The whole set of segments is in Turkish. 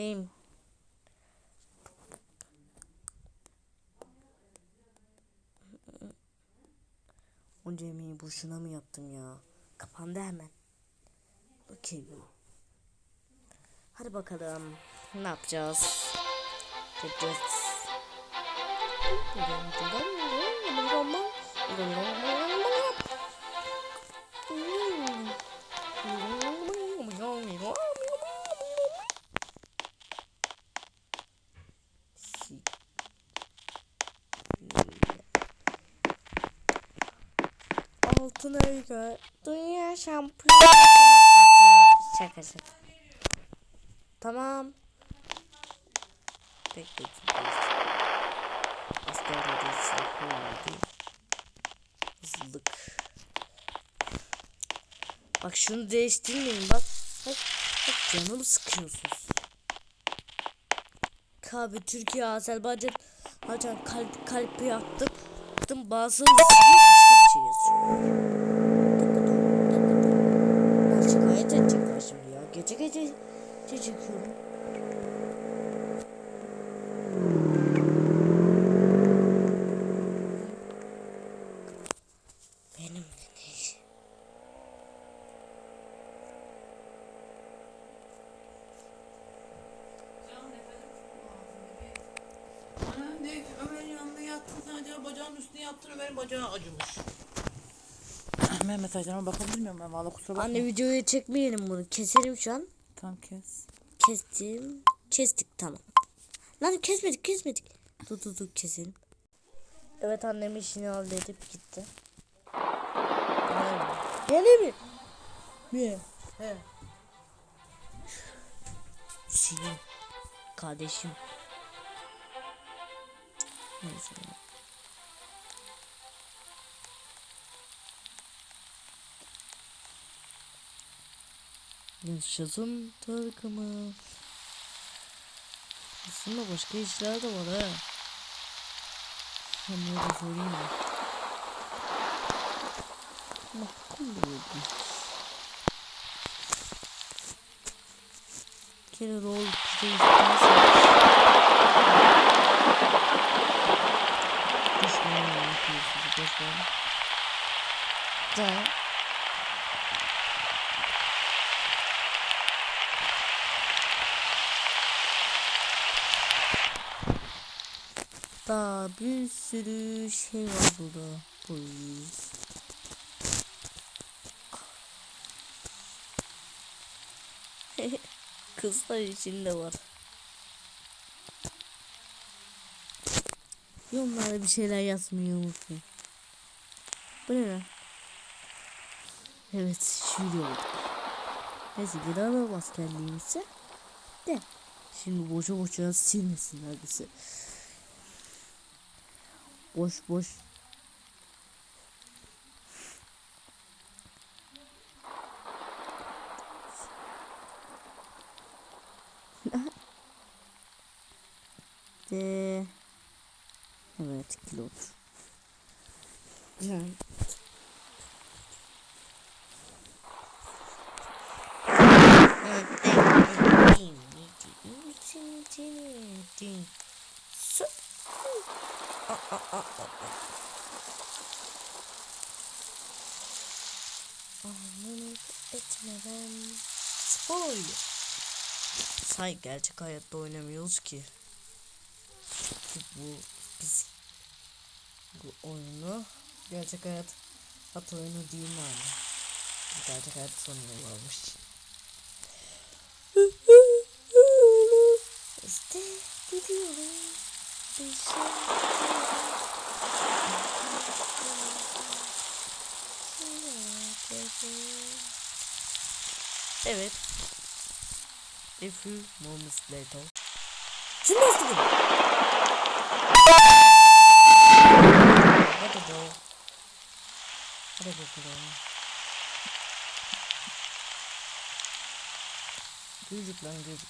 Game. Onca yemeği boşuna mı yaptım ya? Kapandı hemen. Okey. Hadi bakalım. Ne yapacağız? Gideceğiz. Altın Öykü Dünya şampiyonu. Şaka şaka. Tamam. Bekledim. Askerleri silahlı Hızlılık Bak şunu değiştirmeyin bak Bak, bak canımı sıkıyorsunuz. Kahve Türkiye Azerbaycan. Hacan kalp kalp yaptım. Yaptım bazı şey yazıyor şikayet edecekler şimdi ya. Gece gece gece çekiyorum Benim ne iş? Ana ne Ömer yanında yattı sadece bacağın üstüne yattın Ömer'in bacağı acımış. Ben mesajlarıma bakabilir miyim ben? Valla kusura bakma. Anne videoyu çekmeyelim bunu keselim şu an Tamam kes. Kestim Kestik tamam Lan kesmedik kesmedik Dur dur dur keselim Evet annem işini halledip gitti Gene mi? Niye? He. Hüseyin Kardeşim Neyse Yaşasın takımı Aslında başka işler de var ha. Onları da sorayım. Mı? Makul oldu kere rol bize isterseniz boşver. Da Daha bir sürü şey var burada. Polis. Kızlar içinde var. Yorumlarda bir şeyler yazmayı unutmayın. Bu ne lan? Evet şöyle oldu. Neyse geri alalım askerliğimizi. De. Şimdi boşa boşa silmesinler bizi. Boş boş. De. Evet kilot. Güzel. Anlamak etmeden spoiler. Say gerçek hayatta oynamıyoruz ki. Bu biz bu oyunu gerçek hayat at oyunu değil mi? Bu gerçek hayat sanıyorlarmış. İşte gidiyorum. Evet. A few moments later. Kim bastı bunu? Hadi be. Hadi bakalım. Gülcük lan gülcük.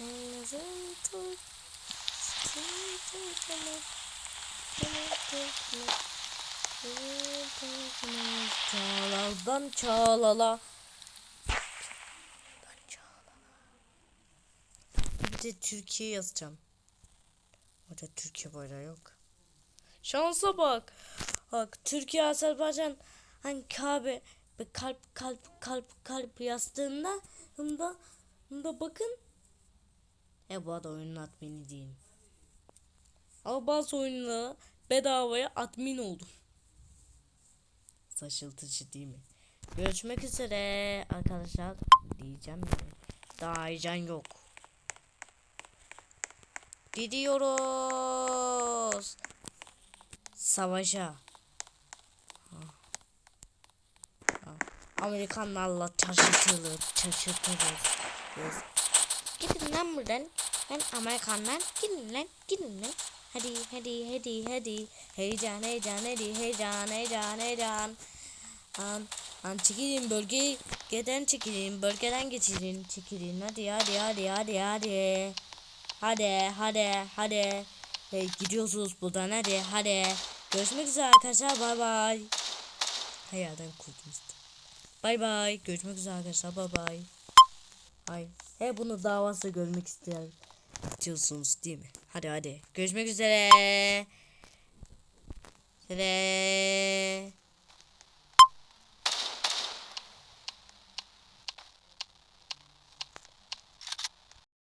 Lazım tut. Çağlar Çağdan çağlala. Çağdan çağlala. Bir de Türkiye yazacağım. Orada Türkiye bayrağı yok. Şansa bak. Bak Türkiye Azerbaycan hani Kabe kalp kalp kalp kalp yazdığında bunda bunda bakın. E bu arada oyunun admini değilim. Ama bazı oyunlara bedavaya admin oldum. Şaşırtıcı değil mi? Görüşmek üzere arkadaşlar. Diyeceğim mi? Daha heyecan yok. Gidiyoruz. Savaşa. Amerikanlarla çarşıtılır, çarşıtılır. Gidin lan buradan. Ben Amerikanlar. Gidin lan, gidin lan. Hadi, hadi, hadi, hadi. Heyecan, heyecan, hadi, heyecan, heyecan, heyecan. An, an çekilin bölge, bölgeden çekilin, bölgeden geçilin, çekilin. Hadi, hadi, hadi, hadi, hadi. Hadi, hadi, hadi. Hey, gidiyorsunuz buradan hadi, hadi. Görüşmek üzere arkadaşlar, bay bay. Hayalden kurdum işte. Bay bay, görüşmek üzere arkadaşlar, bay bay. Ay, he bunu davası görmek isteyen diyorsunuz değil mi? Hadi hadi, görüşmek üzere. Üzere.